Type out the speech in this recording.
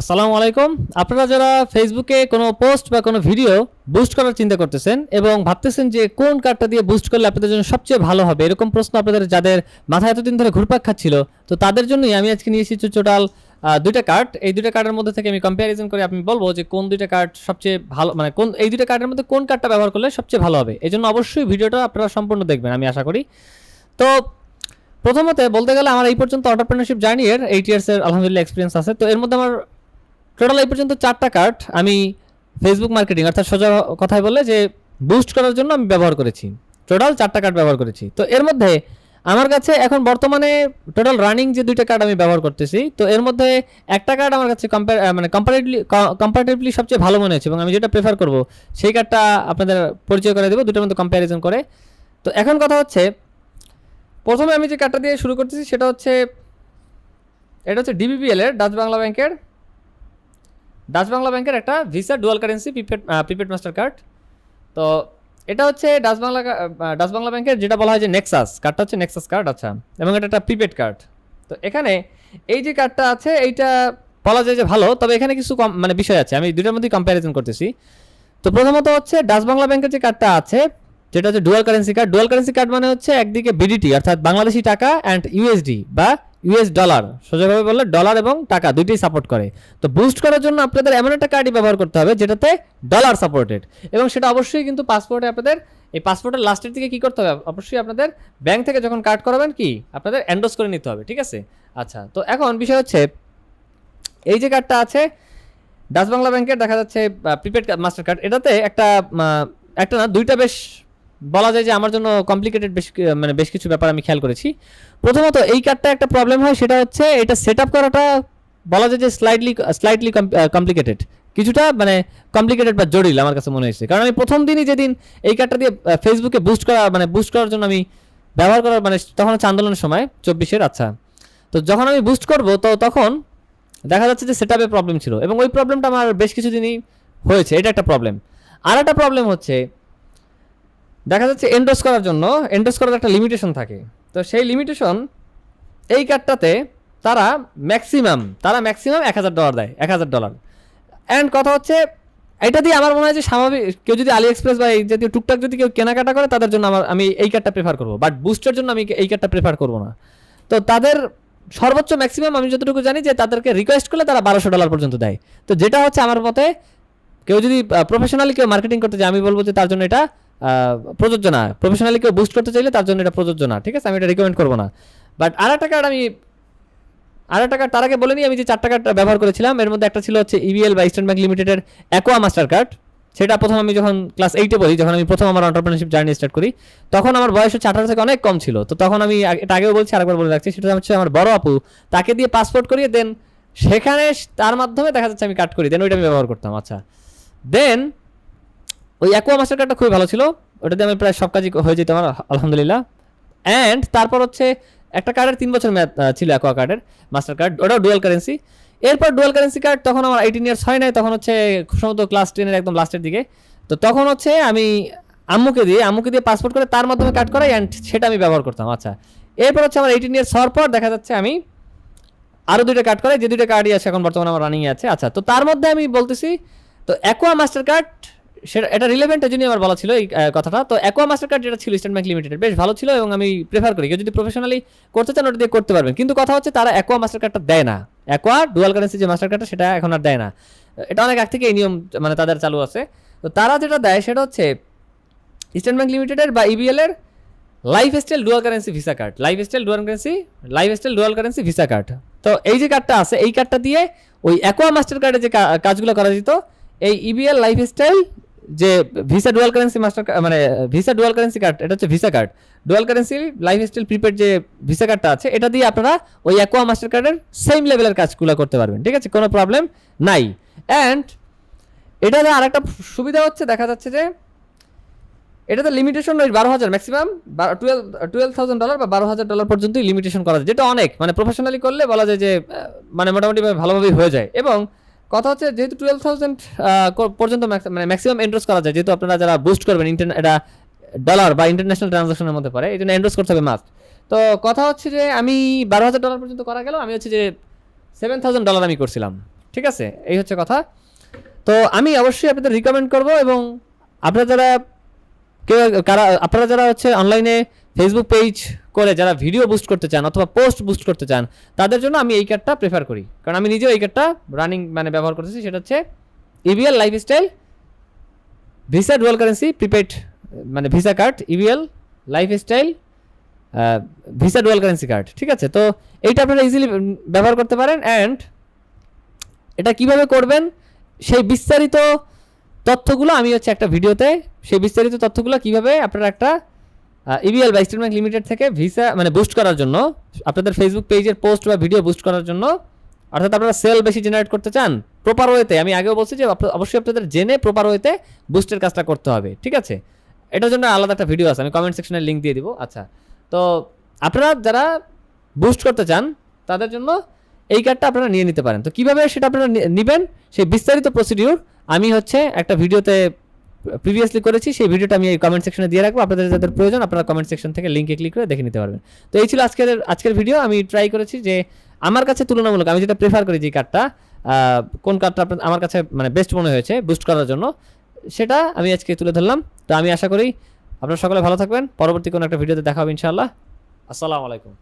আসসালামু আলাইকুম। আপনারা যারা ফেসবুকে কোনো পোস্ট বা কোনো ভিডিও বুস্ট করার চিন্তা করতেছেন এবং ভাবতেছেন যে কোন কার্ডটা দিয়ে বুস্ট করলে আপনাদের জন্য সবচেয়ে ভালো হবে, এরকম প্রশ্ন আপনাদের, যাদের মাথায় এতদিন ধরে ঘুরপাক খাচ্ছিল, তো তাদের জন্যই আমি আজকে নিয়ে এসেছি টোটাল দুইটা কার্ড এই দুইটা কার্ডের মধ্যে থেকে আমি কম্প্যারিজন করে আমি বলব যে কোন দুইটা কার্ড সবচেয়ে ভালো মানে কোন, এই দুইটা কার্ডের মধ্যে কোন কার্ডটা ব্যবহার করলে সবচেয়ে ভালো হবে এই জন্য অবশ্যই ভিডিওটা আপনারা সম্পূর্ণ দেখবেন, আমি আশা করি। তো প্রথমত বলতে গেলে আমার এই পর্যন্ত অন্টারপ্রেনারশিপ জার্নির এইট ইয়ার্সের আলহামদুলিল্লাহ এক্সপিরিয়েন্স আছে, তো এর মধ্যে আমার টোটাল এই পর্যন্ত চারটা কার্ড আমি ফেসবুক মার্কেটিং অর্থাৎ সোজা কথায় বলে যে বুস্ট করার জন্য আমি ব্যবহার করেছি। টোটাল চারটা কার্ড ব্যবহার করেছি। তো এর মধ্যে আমার কাছে এখন বর্তমানে টোটাল রানিং যে দুইটা কার্ড আমি ব্যবহার করতেছি, তো এর মধ্যে একটা কার্ড আমার কাছে কম্পেয়ার মানে কম্পারেটিভলি কম্পারেটিভলি সবচেয়ে ভালো মনে হচ্ছে এবং আমি যেটা প্রেফার করব, সেই কার্ডটা আপনাদের পরিচয় করে দেবো দুটোর মধ্যে কম্প্যারিজন করে। তো এখন কথা হচ্ছে, প্রথমে আমি যে কার্ডটা দিয়ে শুরু করতেছি সেটা হচ্ছে এটা হচ্ছে ডিবিপিএল এর, ডাচ বাংলা ব্যাংকের ডাচ বাংলা ব্যাংকের একটা Visa dual currency prepaid prepaid Mastercard তো এটা হচ্ছে ডাচ বাংলা ডাচ বাংলা ব্যাংকের যেটা বলা হয় যে নেক্সাস কার্ডটা হচ্ছে নেক্সাস কার্ড আচ্ছা। এবং এটা একটা প্রিপেড কার্ড তো এখানে এই যে কার্ডটা আছে, এইটা বলা যায় যে ভালো, তবে এখানে কিছু কম মানে বিষয় আছে। আমি দুটার মধ্যে কম্প্যারিজন করতেছি। তো প্রথমত হচ্ছে ডাচ বাংলা ব্যাংকের যে কার্ডটা আছে, যেটা হচ্ছে dual currency card dual currency card মানে হচ্ছে একদিকে বিডিটি অর্থাৎ বাংলাদেশি টাকা অ্যান্ড ইউএসডি বা ইউএস ডলার সোজাভাবে বললে ডলার এবং টাকা দুইটাই সাপোর্ট করে। তো বুস্ট করার জন্য আপনাদের এমন একটা কার্ডই ব্যবহার করতে হবে, যেটাতে ডলার সাপোর্টেড এবং সেটা অবশ্যই কিন্তু পাসপোর্টে আপনাদের, এই পাসপোর্টের লাস্টের দিকে কি করতে হবে? অবশ্যই আপনাদের ব্যাংক থেকে যখন কার্ড করাবেন কি? আপনাদের এন্ডোজ করে নিতে হবে, ঠিক আছে? আচ্ছা তো এখন বিষয় হচ্ছে, এই যে কার্ডটা আছে ডাচ বাংলা ব্যাংকের দেখা যাচ্ছে প্রিপেড মাস্টার কার্ড এটাতে একটা একটা না, দুইটা বেশ বলা যায় যে আমার জন্য কমপ্লিকেটেড বেশ মানে বেশ কিছু ব্যাপার আমি খেয়াল করেছি। প্রথমত এই কার্ডটা একটা প্রবলেম হয়, সেটা হচ্ছে এটা সেট আপ করাটা বলা যায় যে স্লাইডলি স্লাইডলি কমপ্লিকেটেড কিছুটা মানে কমপ্লিকেটেড বা জটিল আমার কাছে মনে হয়েছে। কারণ আমি প্রথম দিনই যেদিন এই কার্ডটা দিয়ে ফেসবুকে বুস্ট করা মানে বুস্ট করার জন্য আমি ব্যবহার করার মানে তখন হচ্ছে আন্দোলনের সময়, চব্বিশের আচ্ছা। তো যখন আমি বুস্ট করব, তো তখন দেখা যাচ্ছে যে সেটআপে প্রবলেম ছিল। এবং ওই প্রবলেমটা আমার বেশ কিছুদিনই হয়েছে, এটা একটা প্রবলেম আর একটা প্রবলেম হচ্ছে দেখা যাচ্ছে এন্ডোস করার জন্য এন্ডোস করার একটা লিমিটেশন থাকে। তো সেই লিমিটেশন এই কার্ডটাতে তারা ম্যাক্সিমাম তারা ম্যাক্সিমাম এক হাজার ডলার দেয়, এক হাজার ডলার অ্যান্ড কথা হচ্ছে, এটা দিয়ে আমার মনে হয় যে স্বাভাবিক, কেউ যদি আলি এক্সপ্রেস বা এই জাতীয় টুকটাক যদি কেউ কেনাকাটা করে, তাদের জন্য আমার, আমি এই কার্ডটা প্রেফার করব। বাট বুস্টের জন্য আমি এই কার্ডটা প্রেফার করব না। তো তাদের সর্বোচ্চ ম্যাক্সিমাম আমি যতটুকু জানি যে তাদেরকে রিকোয়েস্ট করলে তারা বারোশো ডলার পর্যন্ত দেয়। তো যেটা হচ্ছে আমার মতে, কেউ যদি প্রফেশনালি কেউ মার্কেটিং করতে যায়, আমি বলব যে তার জন্য এটা প্রযোজ্য না। প্রফেশনালি কেউ বুস্ট করতে চাইলে তার জন্য এটা প্রযোজ্য না, ঠিক আছে? আমি এটা রিকমেন্ড করব না। বাট আর একটা কার্ড আমি আর একটা কার্ড তার আগে বলে আমি যে চারটা কার্ড ব্যবহার করেছিলাম, এর মধ্যে একটা ছিল হচ্ছে ইবিএল বা ইস্টার্ন ব্যাংক লিমিটেডের অ্যাকোয়া মাস্টার কার্ড সেটা প্রথম আমি যখন ক্লাস এইটে বলি যখন আমি প্রথম আমার অন্টারপ্রেনারশিপ জার্নি স্টার্ট করি, তখন আমার বয়স হচ্ছে আঠারো থেকে অনেক কম ছিল। তো তখন আমি এটা আগেও বলছি, আরেকবার বলে রাখছি, সেটা হচ্ছে আমার বড় আপু, তাকে দিয়ে পাসপোর্ট করিয়ে দেন। সেখানে তার মাধ্যমে দেখা যাচ্ছে আমি কাট করি, দেন ওইটা আমি ব্যবহার করতাম আচ্ছা। দেন ওই অ্যাকোয়া মাস্টার কার্ডটা খুবই ভালো ছিল। ওটা দিয়ে আমি প্রায় সব কাজই হয়ে যেত আমার আলহামদুলিল্লাহ। অ্যান্ড তারপর হচ্ছে একটা কার্ডের তিন বছর আহ, ছিল অ্যাকোয়া কার্ডের মাস্টার কার্ড ওটাও ডুয়াল কারেন্সি এরপর ডুয়াল কারেন্সি কার্ড তখন আমার এইটিন ইয়ার্স হয় নাই তখন হচ্ছে সম্ভবত ক্লাস টেনের একদম লাস্টের দিকে। তো তখন হচ্ছে আমি আম্মুকে দিয়ে আম্মুকে দিয়ে পাসপোর্ট করে তার মাধ্যমে কাট করাই অ্যান্ড সেটা আমি ব্যবহার করতাম আচ্ছা। এরপর হচ্ছে আমার এইটিন ইয়ার্স হওয়ার পর দেখা যাচ্ছে আমি আরও দুইটা কার্ড করে যে দুইটা কার্ডই আছে এখন বর্তমানে আমার রানিং আছে আচ্ছা। তো তার মধ্যে আমি বলতেছি তো অ্যাকোয়া মাস্টার কার্ড সেটা এটা রিলেভেন্ট জন্য আমার বলা ছিল এই কথাটা। তো অ্যাকোয়া মাস্টার কার্ড যেটা ছিল ইস্টার্ন ব্যাংক লিমিটেড বেশ ভালো ছিল এবং আমি প্রেফার করি। কেউ যদি প্রফেশনালি করতে চান, ওটা দিয়ে করতে পারবেন। কিন্তু কথা হচ্ছে তারা অ্যাকোয়া মাস্টার কার্ডটা দেয় না। অ্যাকোয়া ডুয়াল কারেন্সি যে মাস্টার কার্ডটা সেটা এখন আর দেয় না। এটা অনেক আগ থেকে এই নিয়ম মানে তাদের চালু আছে। তো তারা যেটা দেয়, সেটা হচ্ছে ইস্টার্ন ব্যাংক লিমিটেডের বা ইবিএল এর lifestyle dual currency Visa card lifestyle dual currency lifestyle dual currency Visa card তো এই যে কার্ডটা আছে, এই কার্ডটা দিয়ে ওই অ্যাকোয়া মাস্টার কার্ডে যে কাজগুলো করা যেত, এই E ইবিএল লাইফ স্টাইল যে ভিসা ডুয়াল কারেন্সি মাস্টার মানে ভিসা ডুয়াল কারেন্সি কার্ড এটা হচ্ছে Visa card dual currency lifestyle prepaid যে ভিসা কার্ডটা আছে, এটা দিয়ে আপনারা ওই অ্যাকোয়া মাস্টার কার্ডের সেম লেভেলের কাজগুলো করতে পারবেন, ঠিক আছে? কোনো প্রবলেম নাই। অ্যান্ড এটাতে আরেকটা সুবিধা হচ্ছে, দেখা যাচ্ছে যে এটাতে লিমিটেশন ওই বারো হাজার maximum twelve twelve thousand dollar বা বারো হাজার ডলার পর্যন্তই লিমিটেশন করা যায়। যেটা অনেক মানে প্রফেশনালি করলে বলা যায় যে মানে মোটামুটি ভালোভাবেই হয়ে যায়। এবং কথা হচ্ছে যেহেতু টুয়েলভ থাউজেন্ড পর্যন্ত মানে ম্যাক্সিমাম এন্ট্রোস করা যায়, যেহেতু আপনারা যারা বুস্ট করবেন ইন্টার এটা ডলার বা ইন্টারন্যাশনাল ট্রানজাকশনের মধ্যে পড়ে, এই জন্য এন্ট্রোস করতে হবে মাস্ট তো কথা হচ্ছে যে আমি বারো হাজার ডলার পর্যন্ত করা গেল, আমি হচ্ছে যে সেভেন থাউজেন্ড ডলার আমি করছিলাম, ঠিক আছে? এই হচ্ছে কথা। তো আমি অবশ্যই আপনাদের রিকমেন্ড করব এবং আপনারা যারা কেউ, কারা, আপনারা যারা হচ্ছে অনলাইনে ফেসবুক পেজ করে যারা ভিডিও বুস্ট করতে চান অথবা পোস্ট বুস্ট করতে চান, তাদের জন্য আমি এই কার্ডটা প্রেফার করি। কারণ আমি নিজেও এই কার্ডটা রানিং মানে ব্যবহার করতেছি, সেটা হচ্ছে EBL lifestyle Visa dual currency prepaid মানে Visa card EBL lifestyle Visa dual currency card ঠিক আছে? তো এইটা আপনারা ইজিলি ব্যবহার করতে পারেন অ্যান্ড এটা কীভাবে করবেন, সেই বিস্তারিত তথ্যগুলো আমি হচ্ছে একটা ভিডিওতে সেই বিস্তারিত তথ্যগুলো কীভাবে আপনারা একটা ইবিএল বা স্টেট ব্যাংক লিমিটেড থেকে ভিসা মানে বুস্ট করার জন্য, আপনাদের ফেসবুক পেজের পোস্ট বা ভিডিও বুস্ট করার জন্য, অর্থাৎ আপনারা সেল বেশি জেনারেট করতে চান প্রপার ওয়েতে আমি আগেও বলছি যে অবশ্যই আপনাদের জেনে প্রপার ওয়েতে বুস্টের কাজটা করতে হবে, ঠিক আছে? এটার জন্য আলাদা একটা ভিডিও আছে, আমি কমেন্ট সেকশনে লিঙ্ক দিয়ে দিব আচ্ছা। তো আপনারা যারা বুস্ট করতে চান, তাদের জন্য এই কার্ডটা আপনারা নিয়ে নিতে পারেন। তো কীভাবে সেটা আপনারা নিবেন, সেই বিস্তারিত প্রসিডিউর আমি হচ্ছে একটা ভিডিওতে প্রিভিয়াসলি করেছি, সেই ভিডিওটা আমি এই কমেন্ট সেকশনে দিয়ে রাখব। আপনাদের যাদের প্রয়োজন, আপনারা কমেন্ট সেকশন থেকে লিঙ্কে ক্লিক করে দেখে নিতে পারবেন। তো এই ছিল আজকের আজকের ভিডিও আমি ট্রাই করেছি যে আমার কাছে তুলনামূলক, আমি যেটা প্রেফার করি যে কার্ডটা কোন কার্ডটা আপনার, আমার কাছে মানে বেস্ট মনে হয়েছে বুস্ট করার জন্য, সেটা আমি আজকে তুলে ধরলাম। তো আমি আশা করি আপনারা সকলে ভালো থাকবেন। পরবর্তী কোনো একটা ভিডিওতে দেখা হবে ইনশাআল্লাহ। আসসালামু আলাইকুম।